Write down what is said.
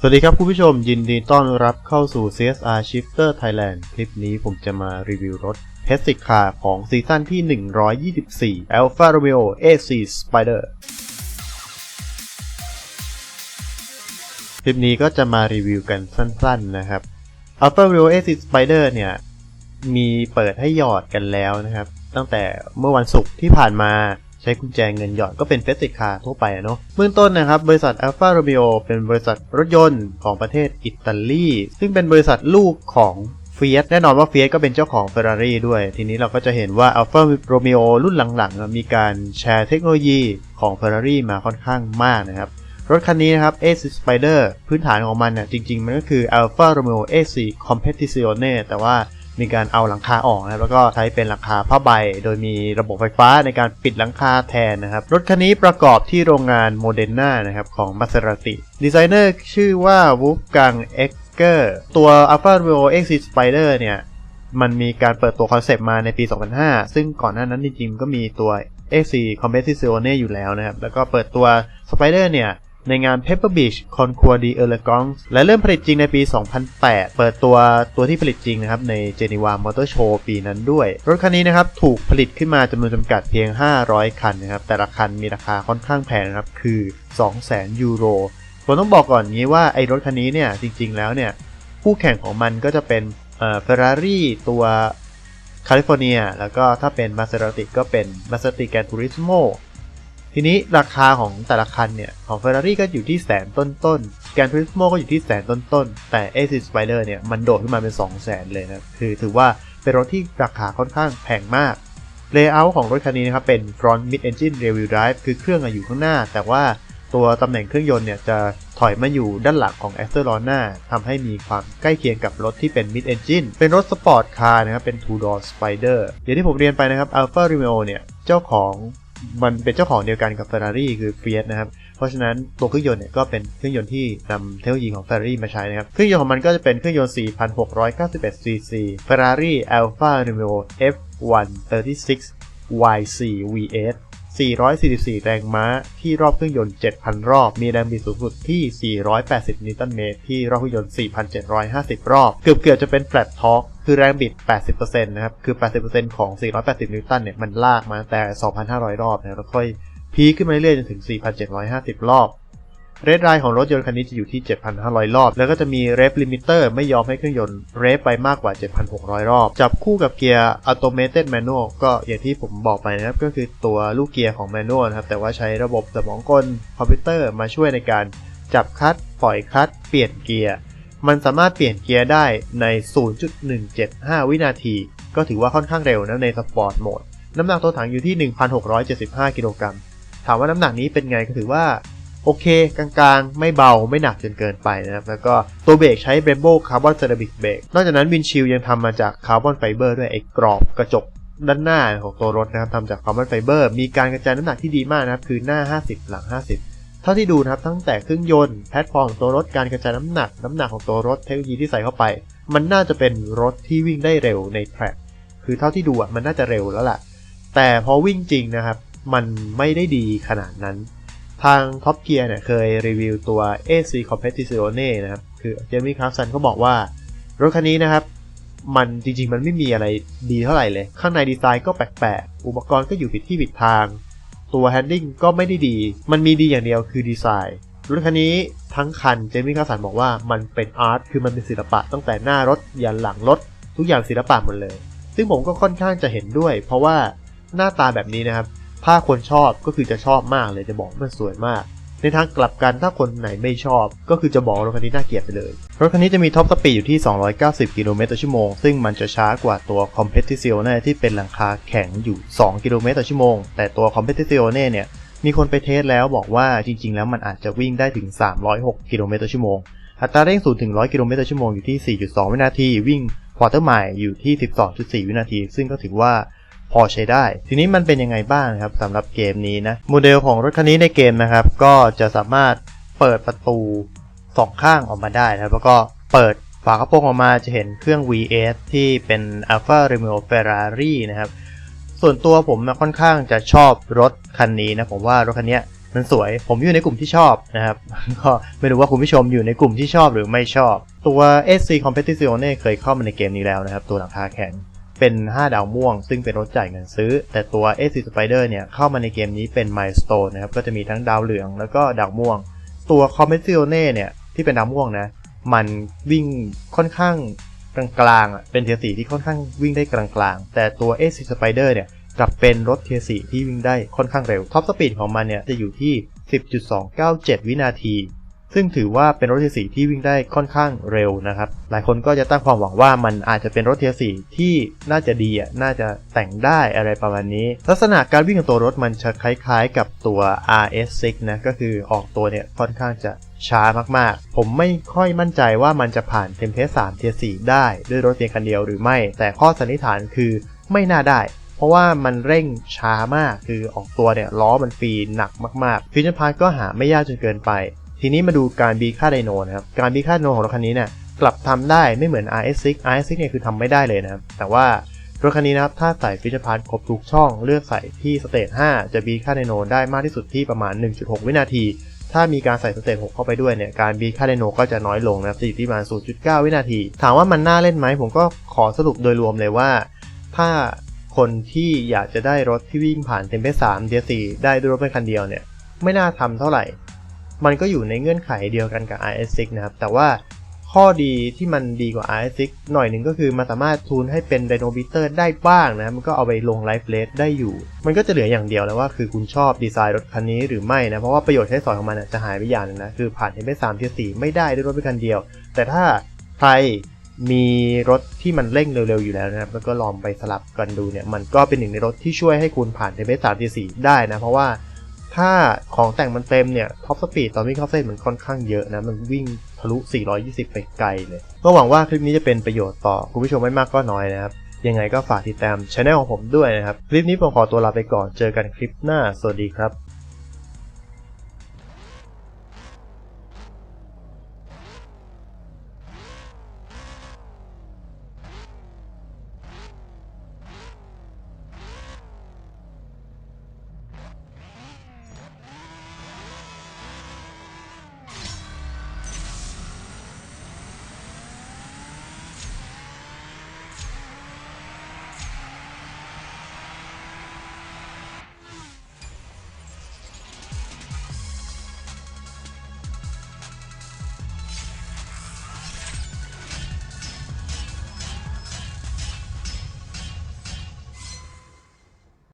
สวัสดีครับคุณผู้ชมยินดีต้อนรับเข้าสู่ CSR Shifter Thailand คลิปนี้ผมจะมารีวิวรถ p e s i c a ของซีซั่นที่ 124 Alfa Romeo AC Spider คลิปนี้ก็จะมารีวิวกันสั้นๆนะครับ Alfa Romeo AC Spider เนี่ย มีเปิดให้หยอดกันแล้วนะครับ ตั้งแต่เมื่อวันศุกร์ที่ผ่านมา ใช้กุญแจเงินหยอดก็เป็นเฟสติคาทั่วไปอะเนาะเบื้องต้นนะครับ บริษัท Alfa Romeo เป็นบริษัทรถยนต์ของประเทศอิตาลี ซึ่งเป็นบริษัทลูกของ Fiat แน่นอนว่า Fiat ก็เป็นเจ้าของ Ferrari ด้วย ทีนี้เราก็จะเห็นว่า Alfa Romeo รุ่นหลังๆ มีการแชร์เทคโนโลยีของ Ferrari มาค่อนข้างมากนะครับ รถคันนี้นะครับ A6 Spider พื้นฐานของมันเนี่ยจริง ๆ มันก็คือ Alfa Romeo A4 Competizione แต่ว่า มีการเอาหลังคาออกนะครับแล้วก็ใช้เป็นหลังคาผ้าใบ โดยมีระบบไฟฟ้าในการปิดหลังคาแทนนะครับ รถคันนี้ประกอบที่โรงงานโมเด r n นานะครับของ Maserati ดีไซเนอร์ชื่อว่า Wolfgang Egger ตัว Alfa Romeo A6 Spider เนี่ยมันมีการเปิดตัวคอนเซปต์มาในปี 2005 ซึ่งก่อนหน้านั้นจริงๆก็มีตัว A4 Competizione อยู่แล้วนะครับ แล้วก็เปิดตัว Spider เนี่ย ในงาน Pepper Beach Concours de Elegance และเริ่มผลิตจริงในปี 2008 เปิดตัวตัวที่ผลิตจริงนะครับใน Geneva Motor Show ปีนั้นด้วย รถคันนี้นะครับถูกผลิตขึ้นมาจำนวนจำกัดเพียง 500 คันนะครับแต่ละคันมีราคาค่อนข้างแพงนะครับคือ 200,000 ยูโรผมต้องบอกก่อนงี้ว่าไอ้รถคันนี้เนี่ยจริงๆแล้วเนี่ยคู่แข่งของมันก็จะเป็นเอ่อ Ferrari ตัวแคลิฟอร์เนียแล้วก็ถ้าเป็นมา s e ร a t i ก็เป็น Maserati Gran Turismo ที ทีนี้ราคาของแต่ละคันเนี่ย ของ Ferrari ก็อยู่ที่แสนต้นๆ Gran Turismo ก็อยู่ที่แสนต้นๆแต่ AC Spider เนี่ย มันโดดขึ้นมาเป็น 2 0 0แสนเลยนะ คือถือว่าเป็นรถที่ราคาค่อนข้างแพงมาก Layout ของรถคันนี้นะครับ เป็น Front Mid Engine Rear Wheel Drive คือเครื่องอยู่ข้างหน้า แต่ว่าตัวตำแหน่งเครื่องยนต์เนี่ย จะถอยมาอยู่ด้านหลังของ a s t e r ล้อหน้าทำให้มีความใกล้เคียงกับรถที่เป็น Mid Engine เป็นรถสปอร์ตคาร์นะครับเป็น Two Door Spider อย่างที่ผมเรียนไปนะครับ Alfa Romeo เนี่ยเจ้าของ มันเป็นเจ้าของเดียวกันกับ Ferrari คือ Fiat นะครับ เพราะฉะนั้นตัวเครื่องยนต์เนี่ยก็เป็นเครื่องยนต์ที่นำเทคโนโลยีของ Ferrari มาใช้นะครับ เครื่องยนต์ของมันก็จะเป็นเครื่องยนต์ 4,691 cc Ferrari Alfa Romeo F136YC V8 444 แรงม้า ที่รอบเครื่องยนต์ 7,000 รอบ มีแรงบิดสูงสุดที่ 480 นิวตันเมตร ที่รอบเครื่องยนต์ 4,750 รอบ เกือบเกือบจะเป็น flat torque คือแรงบิด 80%นะครับ คือ 80%ของ 480 นิวตันเนี่ย มันลากมาแต่ 2,500 รอบนะแล้วค่อยพีคขึ้นมาเรื่อยๆจนถึง 4,750 รอบ เรทไลน์ของรถยนต์คันนี้จะอยู่ที่ 7,500 รอบ แล้วก็จะมีเรฟลิมิเตอร์ไม่ยอมให้เครื่องยนต์เรฟไปมากกว่า 7,600 รอบ จับคู่กับเกียร์ Automated Manual ก็อย่างที่ผมบอกไปนะครับ ก็คือตัวลูกเกียร์ของ Manual นะครับ แต่ว่าใช้ระบบสมองกลคอมพิวเตอร์มาช่วยในการจับคลัตช์ปล่อยคลัตช์เปลี่ยนเกียร์ มันสามารถเปลี่ยนเกียร์ได้ใน 0.175 วินาที ก็ถือว่าค่อนข้างเร็วนะในสปอร์ตโหมด น้ำหนักตัวถังอยู่ที่ 1,675 กิโลกรัม ถามว่าน้ำหนักนี้เป็นไงก็ถือว่า โอเค กลางๆ ไม่เบาไม่หนักจนเกินไปนะครับ แล้วก็ตัวเบรกใช้ Brembo Carbon Ceramic เบรกนอกจากนั้นวินชิลยังทำมาจากคาร์บอนไฟเบอร์ด้วยไอ้กรอบกระจกด้านหน้าของตัวรถนะครับทำจากคาร์บอนไฟเบอร์ มีการกระจายน้ำหนักที่ดีมากนะครับ คือหน้า 50 หลัง 50เท่าที่ดูนะครับตั้งแต่เครื่องยนต์แพลตฟอร์มของตัวรถการกระจายน้ำหนัก น้ำหนักของตัวรถเทคโนโลยีที่ใส่เข้าไป มันน่าจะเป็นรถที่วิ่งได้เร็วในแทร็กคือเท่าที่ดูอะมันน่าจะเร็วแล้วล่ะ แต่พอวิ่งจริงนะครับ มันไม่ได้ดีขนาดนั้น ทาง Top Gear เนี่ยเคยรีวิวตัว AC Competizione นะครับ คือเจมี่คราฟสันเขาบอกว่า รถคันนี้นะครับ มันจริงๆ มันไม่มีอะไรดีเท่าไหร่เลย ข้างในดีไซน์ก็แปลกๆ อุปกรณ์ก็อยู่ผิดที่ผิดทาง ตัวแฮนดิ้งก็ไม่ได้ดี มันมีดีอย่างเดียวคือดีไซน์ รถคันนี้ทั้งคันเจมี่คราฟสันบอกว่ามันเป็นอาร์ต คือมันเป็นศิลปะตั้งแต่หน้ารถยันหลังรถ ทุกอย่างศิลปะหมดเลย ซึ่งผมก็ค่อนข้างจะเห็นด้วย เพราะว่าหน้าตาแบบนี้นะครับ ถ้าคนชอบก็คือจะชอบมากเลยจะบอกมันสวยมาก ในทางกลับกันถ้าคนไหนไม่ชอบ ก็คือจะบอกรถคันนี้น่าเกลียดไปเลย รถคันนี้จะมีท็อปสปีดอยู่ที่ 290 กิโลเมตรต่อชั่วโมง ซึ่งมันจะช้ากว่าตัว Competizione ที่เป็นหลังคาแข็งอยู่ 2 กิโลเมตรต่อชั่วโมง แต่ตัว Competizione เนี่ยมีคนไปเทสแล้วบอกว่าจริง ๆ แล้วมันอาจจะวิ่งได้ถึง 306 กิโลเมตรต่อชั่วโมง อัตราเร่ง0ถึง 100 กิโลเมตรต่อชั่วโมงอยู่ที่ 4.2 วินาที วิ่งควอเตอร์ไมล์อยู่ที่ 12.4 วินาที ซึ่งก็ถือว่า อใช้ได้ ทีนี้มันเป็นยังไงบ้างครับสำหรับเกมนี้นะโมเดลของรถคันนี้ในเกมนะครับ ก็จะสามารถเปิดประตูสองข้างออกมาได้นะแล้วก็เปิดฝากระโปรงออกมาจะเห็นเครื่อง VS ที่เป็น Alfa Romeo Ferrari นะครับ ส่วนตัวผมค่อนข้างจะชอบรถคันนี้นะผมว่ารถคันนี้มันสวย ผมอยู่ในกลุ่มที่ชอบนะครับ ก็ไม่รู้ว่าคุณผู้ชมอยู่ในกลุ่มที่ชอบหรือไม่ชอบ ตัว SC Competizione เคยเข้ามาในเกมนี้แล้วนะครับ ตัวหลังคาแข็ง เป็น 5 ดาวม่วง ซึ่งเป็นรถจ่ายเงินซื้อ แต่ตัว SC Spider เนี่ย เข้ามาในเกมนี้เป็น Milestone นะครับ ก็จะมีทั้งดาวเหลืองแล้วก็ดาวม่วง ตัว Competizione เนี่ย ที่เป็นดาวม่วงนะ มันวิ่งค่อนข้างกลางๆเป็นเทียสีที่ค่อนข้างวิ่งได้กลางๆ แต่ตัว SC Spider เนี่ยกลับเป็นรถเทียสีที่วิ่งได้ค่อนข้างเร็วท็อปสปีดของมันเนี่ยจะอยู่ที่ 10.297 วินาที ซึ่งถือว่าเป็นรถเทียร์สีที่วิ่งได้ค่อนข้างเร็วนะครับ หลายคนก็จะตั้งความหวังว่ามันอาจจะเป็นรถเทียร์สีที่น่าจะดีอะน่าจะแต่งได้อะไรประมาณนี้ ลักษณะการวิ่งของตัวรถมันจะคล้ายๆ กับตัว RS6 นะก็คือออกตัวเนี่ยค่อนข้างจะช้ามากๆ ผมไม่ค่อยมั่นใจว่ามันจะผ่านเทมเพส3เทียร์4ได้ด้วยรถเพียงคันเดียวหรือไม่ แต่ข้อสันนิษฐานคือไม่น่าได้ เพราะว่ามันเร่งช้ามากคือออกตัวเนี่ยล้อมันฟรีหนักมากๆฟิวชั่นพาร์ก็หาไม่ยากจนเกินไป ทีนี้มาดูการบีค่าไดโนนะครับ การบีค่าไดโนของรถคันนี้เนี่ยกลับทำได้ไม่เหมือน RS6 RS6 เนี่ยคือทำไม่ได้เลยนะครับ แต่ว่ารถคันนี้นะครับ ถ้าใส่ฟิวชั่นพาร์ทครบทุกช่อง เลือกใส่ที่สเตจ5 จะบีค่าไดโนได้มากที่สุดที่ประมาณ 1.6 วินาที ถ้ามีการใส่สเตจ6เข้าไปด้วยเนี่ย การบีค่าไดโนก็จะน้อยลงนะครับจะอยู่ที่ประมาณ 0.9 วินาที ถามว่ามันน่าเล่นไหม ผมก็ขอสรุปโดยรวมเลยว่า ถ้าคนที่อยากจะได้รถที่วิ่งผ่านเทมเพส3เทีย4ได้ด้วยรถเป็นคันเดียวเนี่ย ไม่น่าทำเท่าไหร่ มันก็อยู่ในเงื่อนไขเดียวกันกับ RS6 นะครับ แต่ว่าข้อดีที่มันดีกว่า RS6 หน่อยหนึ่งก็คือมันสามารถทูนให้เป็นไดโนบิเตอร์ได้บ้างนะ มันก็เอาไปลงไลฟ์เลสได้อยู่ มันก็จะเหลืออย่างเดียวแล้วว่าคือคุณชอบดีไซน์รถคันนี้หรือไม่นะ เพราะว่าประโยชน์ใช้สอยของมันจะหายไปอย่างหนึงนะ คือผ่านเทมเพส3เทีย4ไม่ได้ด้วยรถเป็นคันเดียว แต่ถ้าใครมีรถที่มันเร่งเร็วๆอยู่แล้วนะครับแล้วก็ลองไปสลับกันดูเนี่ยมันก็เป็นหนึ่งในรถที่ช่วยให้คุณผ่านเทมเพส3เทีย4ได้นะ เพราะว่า ถ้าของแต่งมันเต็มเนี่ยท็อปสปีดตอนวิ่งเข้าเส้นมันค่อนข้างเยอะนะ มันวิ่งทะลุ 420 ไปไกลเลยก็หวังว่าคลิปนี้จะเป็นประโยชน์ต่อคุณผู้ชมไม่มากก็น้อยนะครับ ยังไงก็ฝากติดตามช่องของผมด้วยนะครับ คลิปนี้ผมขอตัวลาไปก่อนเจอกันคลิปหน้า สวัสดีครับ